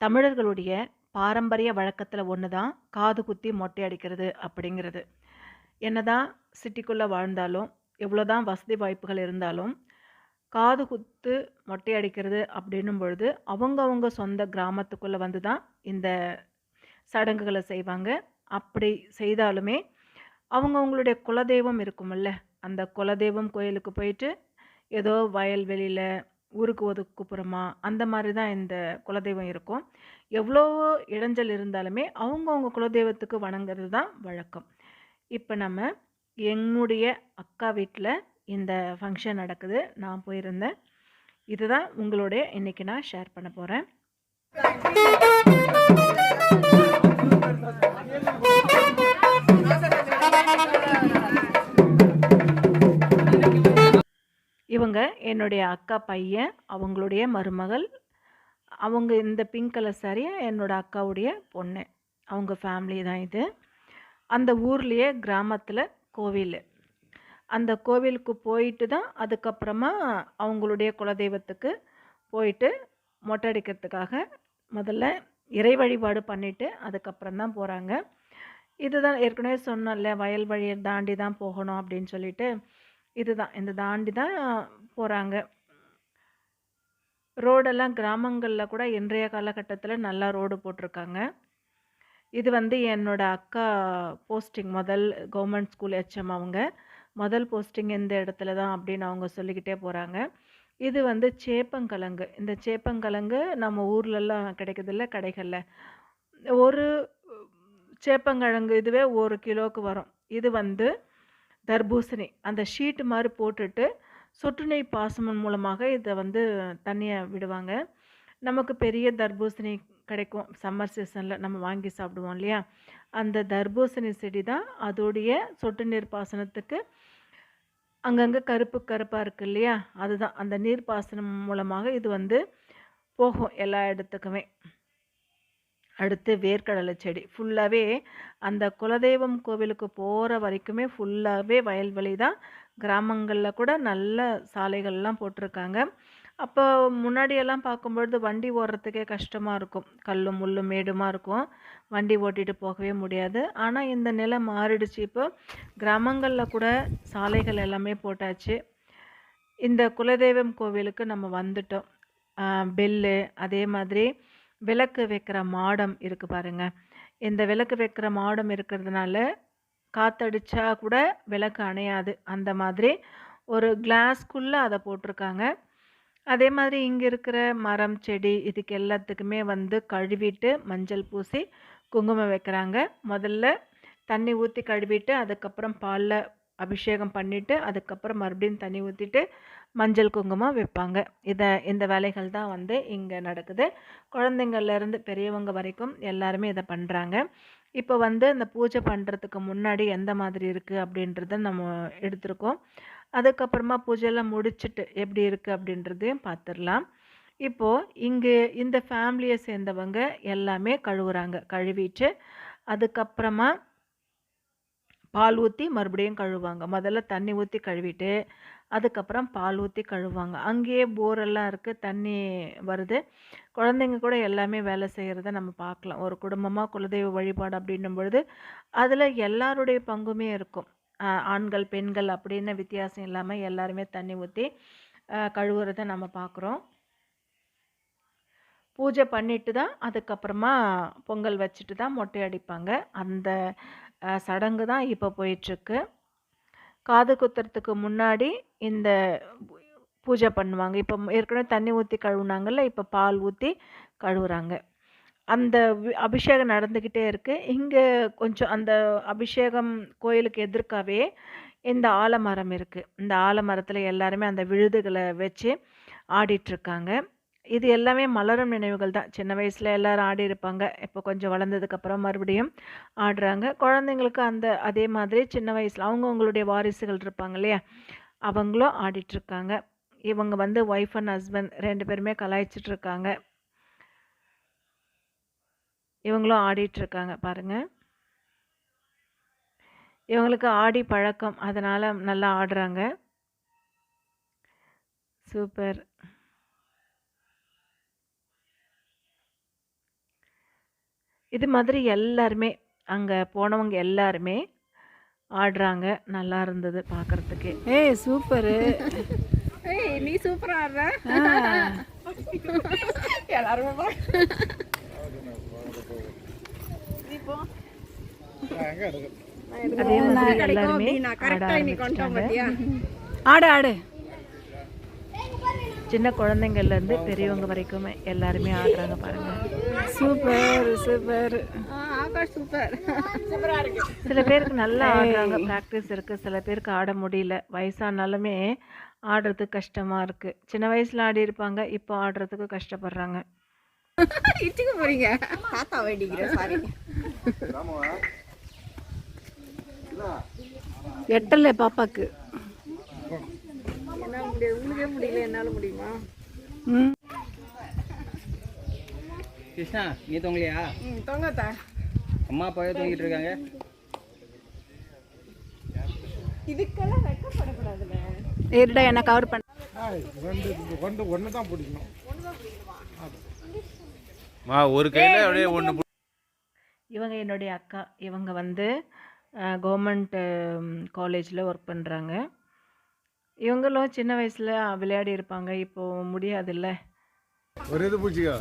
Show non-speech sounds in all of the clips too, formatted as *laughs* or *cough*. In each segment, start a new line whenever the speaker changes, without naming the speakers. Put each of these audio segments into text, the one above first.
தமிழர்களுடைய பாரம்பரிய வழக்கத்தில் ஒன்று தான் காது குத்தி மொட்டை அடிக்கிறது அப்படிங்கிறது. என்னதான் சிட்டிக்குள்ளே வாழ்ந்தாலும் எவ்வளோதான் வசதி வாய்ப்புகள் இருந்தாலும் காது குத்து மொட்டை அடிக்கிறது அப்படின்னும் பொழுது அவங்கவுங்க சொந்த கிராமத்துக்குள்ளே வந்து தான் இந்த சடங்குகளை செய்வாங்க. அப்படி செய்தாலுமே அவங்கவுங்களுடைய குலதெய்வம் இருக்குமில்ல அந்த குலதெய்வம் கோயிலுக்கு போயிட்டு ஏதோ வயல்வெளியில் ஊருக்கு ஒதுக்குப்புறமா அந்த மாதிரி தான் இந்த குலதெய்வம் இருக்கும். எவ்வளோ இடைஞ்சல் இருந்தாலுமே அவங்கவுங்க குலதெய்வத்துக்கு வணங்குறது தான் வழக்கம். இப்போ நம்ம என்னுடைய அக்கா வீட்டில் இந்த ஃபங்க்ஷன் நடக்குது. நான் போயிருந்தேன். இதுதான் உங்களுடைய இன்றைக்கி நான் ஷேர் பண்ண போகிறேன் இவங்க என்னுடைய அக்கா பையன் அவங்களுடைய மருமகள். அவங்க இந்த பிங்க் கலர் சாரியை என்னோட அக்காவுடைய பொண்ணு. அவங்க ஃபேமிலி தான் இது. அந்த ஊர்லேயே கிராமத்தில் கோவில். அந்த கோவிலுக்கு போயிட்டு தான் அதுக்கப்புறமா அவங்களுடைய குலதெய்வத்துக்கு போயிட்டு மொட்டை அடிக்கிறதுக்காக முதல்ல இறை வழிபாடு பண்ணிவிட்டு அதுக்கப்புறம் தான் போகிறாங்க இதுதான் ஏற்கனவே சொன்னோம்ல வயல் வழியை தாண்டி தான் போகணும் அப்படின்னு சொல்லிட்டு. இதுதான். இந்த தாண்டி தான் போகிறாங்க ரோடெல்லாம் கிராமங்களில் கூட இன்றைய காலகட்டத்தில் நல்லா ரோடு போட்டிருக்காங்க. இது வந்து என்னோட அக்கா போஸ்டிங் முதல் கவர்மெண்ட் ஸ்கூல் ஹெச்எம் அவங்க. முதல் போஸ்டிங் இந்த இடத்துல தான் அப்படின்னு அவங்க சொல்லிக்கிட்டே போகிறாங்க இது வந்து சேப்பங்கிழங்கு. இந்த சேப்பங்கிழங்கு நம்ம ஊர்லெல்லாம் கிடைக்கிறதில்ல கடைகளில். ஒரு சேப்பங்கிழங்கு இதுவே ஒரு கிலோவுக்கு வரும். இது வந்து தர்பூசணி. அந்த ஷீட்டு மாதிரி போட்டுட்டு சொட்டு நீர் பாசனம் மூலமாக இதை வந்து தண்ணியை விடுவாங்க. நமக்கு பெரிய தர்பூசணி கிடைக்கும். சம்மர் சீசனில் நம்ம வாங்கி சாப்பிடுவோம் இல்லையா? அந்த தர்பூசணி செடி தான் அதோடைய சொட்டு நீர் பாசனத்துக்கு அங்கங்கே கருப்பு கருப்பாக இருக்குது இல்லையா? அதுதான். அந்த நீர் பாசனம் மூலமாக இது வந்து போகும் எல்லா இடத்துக்குமே. அடுத்து வேர்க்கடலை செடி. ஃபுல்லாகவே அந்த குலதெய்வம் கோவிலுக்கு போகிற வரைக்குமே ஃபுல்லாகவே வயல்வெளி தான். கிராமங்களில் கூட நல்ல சாலைகள்லாம் போட்டிருக்காங்க. அப்போ முன்னாடியெல்லாம் பார்க்கும்பொழுது வண்டி ஓடுறதுக்கே கஷ்டமாக இருக்கும். கல்லும் முள்ளும் மேடுமாக இருக்கும். வண்டி ஓட்டிகிட்டு போகவே முடியாது. ஆனால் இந்த நிலை மாறிடுச்சு. இப்போ கிராமங்களில் கூட சாலைகள் எல்லாமே போட்டாச்சு. இந்த குலதெய்வம் கோவிலுக்கு நம்ம வந்துட்டோம். பெல்லு அதே மாதிரி விளக்கு வைக்கிற மாடம் இருக்குது பாருங்க. இந்த விளக்கு வைக்கிற மாடம் இருக்கிறதுனால காத்தடிச்சா கூட விளக்கு அணையாது. அந்த மாதிரி ஒரு கிளாஸ்க்குள்ளே அதை போட்டிருக்காங்க. அதே மாதிரி இங்கே இருக்கிற மரம் செடி இதுக்கு எல்லாத்துக்குமே வந்து கழுவிட்டு மஞ்சள் பூசி குங்குமம் வைக்கிறாங்க. முதல்ல தண்ணி ஊற்றி கழுவிட்டு அதுக்கப்புறம் பாலில் அபிஷேகம் பண்ணிவிட்டு அதுக்கப்புறம் மறுபடியும் தண்ணி ஊற்றிட்டு மஞ்சள் குங்குமம் வைப்பாங்க. இதை இந்த வேலைகள் தான் வந்து இங்கே நடக்குது. குழந்தைங்கள்லேருந்து பெரியவங்க வரைக்கும் எல்லாருமே இதை பண்ணுறாங்க இப்போ வந்து இந்த பூஜை பண்ணுறதுக்கு முன்னாடி எந்த மாதிரி இருக்குது அப்படின்றத நம்ம எடுத்திருக்கோம். அதுக்கப்புறமா பூஜையெல்லாம் முடிச்சுட்டு எப்படி இருக்குது அப்படின்றதையும் பார்த்துடலாம். இப்போது இங்கே இந்த ஃபேமிலியை சேர்ந்தவங்க எல்லாமே கழுவுறாங்க. கழுவிட்டு அதுக்கப்புறமா பால் ஊற்றி மறுபடியும் கழுவாங்க முதல்ல தண்ணி ஊற்றி கழுவிட்டு அதுக்கப்புறம் பால் ஊற்றி கழுவாங்க அங்கேயே போரெல்லாம் இருக்குது தண்ணி வருது. குழந்தைங்க கூட எல்லாமே வேலை செய்கிறத நம்ம பார்க்கலாம். ஒரு குடும்பமாக குலதெய்வ வழிபாடு அப்படின்னும் பொழுது அதில் எல்லாருடைய பங்குமே இருக்கும். ஆண்கள் பெண்கள் அப்படின்னு வித்தியாசம் இல்லாமல் எல்லாருமே தண்ணி ஊற்றி கழுவுறத நம்ம பார்க்குறோம். பூஜை பண்ணிட்டு தான் அதுக்கப்புறமா பொங்கல் வச்சுட்டு தான் மொட்டை அடிப்பாங்க. அந்த சடங்கு தான் இப்போ போயிட்டுருக்கு. காது குத்துறதுக்கு முன்னாடி இந்த பூஜை பண்ணுவாங்க. இப்போ ஏற்கனவே தண்ணி ஊற்றி கழுவுனாங்கல்ல இப்போ பால் ஊற்றி கழுவுறாங்க. அந்த அபிஷேகம் நடந்துக்கிட்டே இருக்குது இங்கே கொஞ்சம் அந்த அபிஷேகம் கோயிலுக்கு எதிர்க்கவே இந்த ஆலமரம் இருக்குது இந்த ஆலமரத்தில் எல்லாருமே அந்த விழுதுகளை வச்சு ஆடிட்டுருக்காங்க இது எல்லாமே மலரும் நினைவுகள் தான். சின்ன வயசில் எல்லோரும் ஆடி இருப்பாங்க. இப்போ கொஞ்சம் வளர்ந்ததுக்கப்புறம் மறுபடியும் ஆடுறாங்க. குழந்தைங்களுக்கு அந்த அதே மாதிரி சின்ன வயசில் அவங்கவுங்களுடைய வாரிசுகள் இருப்பாங்க இல்லையா? அவங்களும் ஆடிட்டுருக்காங்க இவங்க வந்து ஒய்ஃப் அண்ட் ஹஸ்பண்ட் ரெண்டு பேருமே கலாய்ச்சிட்ருக்காங்க இவங்களும் ஆடிட்டுருக்காங்க பாருங்கள் இவங்களுக்கு ஆடி பழக்கம். அதனால் நல்லா ஆடுறாங்க. சூப்பர். இது மாதிரி எல்லாருமே அங்கே போனவங்க எல்லாருமே ஆடுறாங்க. நல்லா இருந்தது பார்க்கறதுக்கே
ஏய் சூப்பரு.
ஏய் நீ சூப்பரா ஆடுற. எல்லாருமே பா.
அதே மாதிரி எல்லாருமே ஆட
ஆடு ஆடு.
சின்ன குழந்தைங்கள்ல இருந்து பெரியவங்க வரைக்குமே எல்லாருமே ஆடுறாங்க பாருங்க.
Super super.
சூப்பர் சூப்பரா. இருக்கு
சில பேருக்கு நல்லா ஆடுறாங்க ப்ராக்டிஸ் இருக்கு. சில பேருக்கு ஆட முடியல. வயசானாலுமே ஆடுறதுக்கு கஷ்டமா இருக்கு. சின்ன வயசுல ஆடி இருப்பாங்க இப்போ ஆடுறதுக்கு கஷ்டப்படுறாங்க. *laughs*
இச்சுக்க போறீங்க? தாத்தா வேண்டிக்கிறேன் சாரி
எட்டல பாப்பாக்கு.
என்ன முடியாது உங்களுக்கே முடியல என்னால முடியுமா?
ம்.
கிருஷ்ணா நீ தூங்கலையா?
ம் தொங்கத்தா.
அம்மா அப்பாவே தூங்கிட்டு இருக்காங்க.
இதுக்கெல்லாம் வெக்கப்படக்கூடாதுல்ல.
இருடா என்ன கவர் பண்ண.
மா ஒரு கையில் அப்படியே ஒன்று
இவங்க என்னுடைய அக்கா இவங்க வந்து கவர்மெண்ட் காலேஜில் ஒர்க் பண்ணுறாங்க இவங்களும் சின்ன வயசில் விளையாடி இருப்பாங்க இப்போ முடியாதுல்ல.
ஒரு இது பூச்சிக்கா.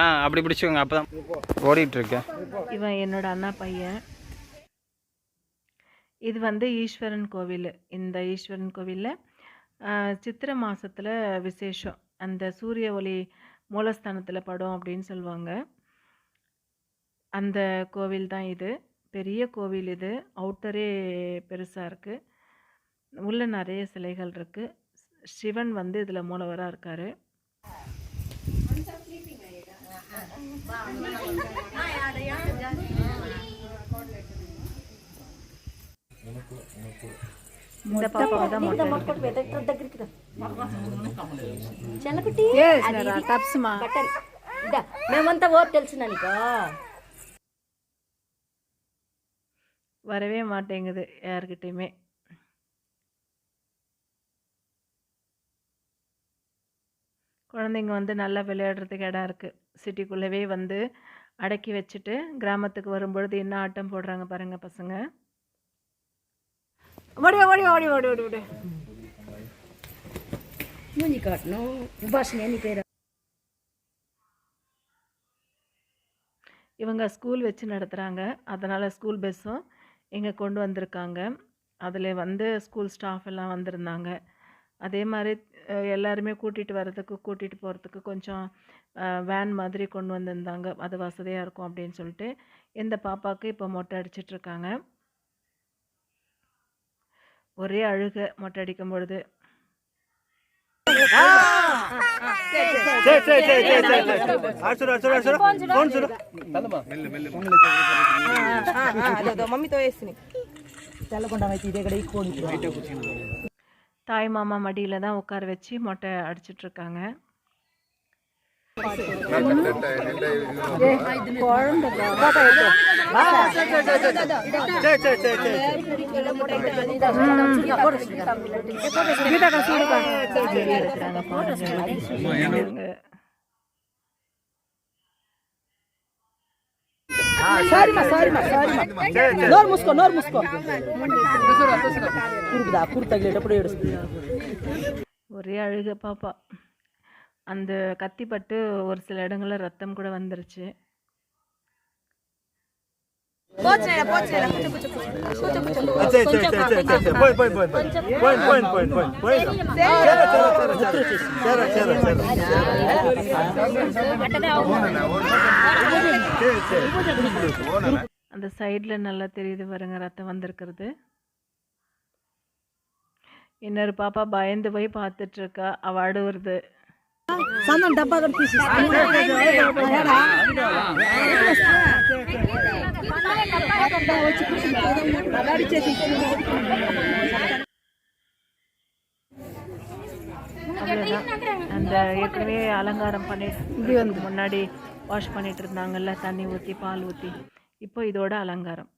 ஆ அப்படி பிடிச்சிக்கோங்க அப்போ தான் ஓடிட்டு இருக்கேன்
இவன் என்னோட அண்ணா பையன். இது வந்து ஈஸ்வரன் கோவில். இந்த ஈஸ்வரன் கோவிலில் சித்திரை மாதத்தில் விசேஷம். அந்த சூரிய ஒளி மூலஸ்தானத்தில் படும் அப்படின்னு சொல்லுவாங்க. அந்த கோவில் தான் இது. பெரிய கோவில் இது. அவுட்டரே பெருசாக இருக்குது உள்ள நிறைய சிலைகள் இருக்குது சிவன் வந்து இதில் மூலவராக இருக்கார்.
మేమంతా ఓట్ తెలుసు నీకు
வரவே மாட்டேங்குது யாருக்கிட்டையுமே குழந்தைங்க வந்து நல்லா விளையாடுறதுக்கு இடம் இருக்குது சிட்டிக்குள்ளவே வந்து அடக்கி வச்சுட்டு கிராமத்துக்கு வரும்பொழுது என்ன ஆட்டம் போடுறாங்க பாருங்கள் பசங்க.
ஓடி ஓடி ஓடி ஓடி ஓடி ஓடி.
மூஞ்சி காட்டணும். உபாசனி பேர்?
இவங்க ஸ்கூல் வச்சு நடத்துகிறாங்க அதனால் ஸ்கூல் பஸ்ஸும் இங்கே கொண்டு வந்திருக்காங்க. அதில் வந்து ஸ்கூல் ஸ்டாஃப் எல்லாம் வந்திருந்தாங்க. அதே மாதிரி எல்லாருமே கூட்டிகிட்டு வர்றதுக்கு கூட்டிகிட்டு போகிறதுக்கு கொஞ்சம் வேன் மாதிரி கொண்டு வந்திருந்தாங்க அது வசதியாக இருக்கும் அப்படின்னு சொல்லிட்டு இந்த பாப்பாவுக்கு இப்போ மொட்டை அடிச்சிட்ருக்காங்க ஒரே அழுக மொட்டை அடிக்கும் பொழுது தாய் மாமா மடியில் தான் உட்கார வச்சு மொட்டை அடிச்சிட்டு இருக்காங்க
சாரிமா சாரிமா சாரிமா நோர் முஸ்கோ நோர் முஸ்கோ குறுக்குதா குறுத்தகிலேட்டப்படி எடுத்து
ஒரே அழுக பாப்பா அந்த கத்திப்பட்டு ஒரு சில இடங்களில் ரத்தம் கூட வந்துருச்சு அந்த சைடில் நல்லா தெரியுது பாருங்க ரத்தம் வந்திருக்கிறது. இன்னொரு பாப்பா பயந்து போய் பார்த்துட்டு இருக்கா அவ அழுவுறது.
సందం డబ్బా కూడా తీసి
அவ்வளோதான் அந்த ஏற்கனவே அலங்காரம் பண்ணிட்டு முன்னாடி வாஷ் பண்ணிட்டு இருந்தாங்கல்ல தண்ணி ஊற்றி பால் ஊற்றி இப்போ இதோட அலங்காரம்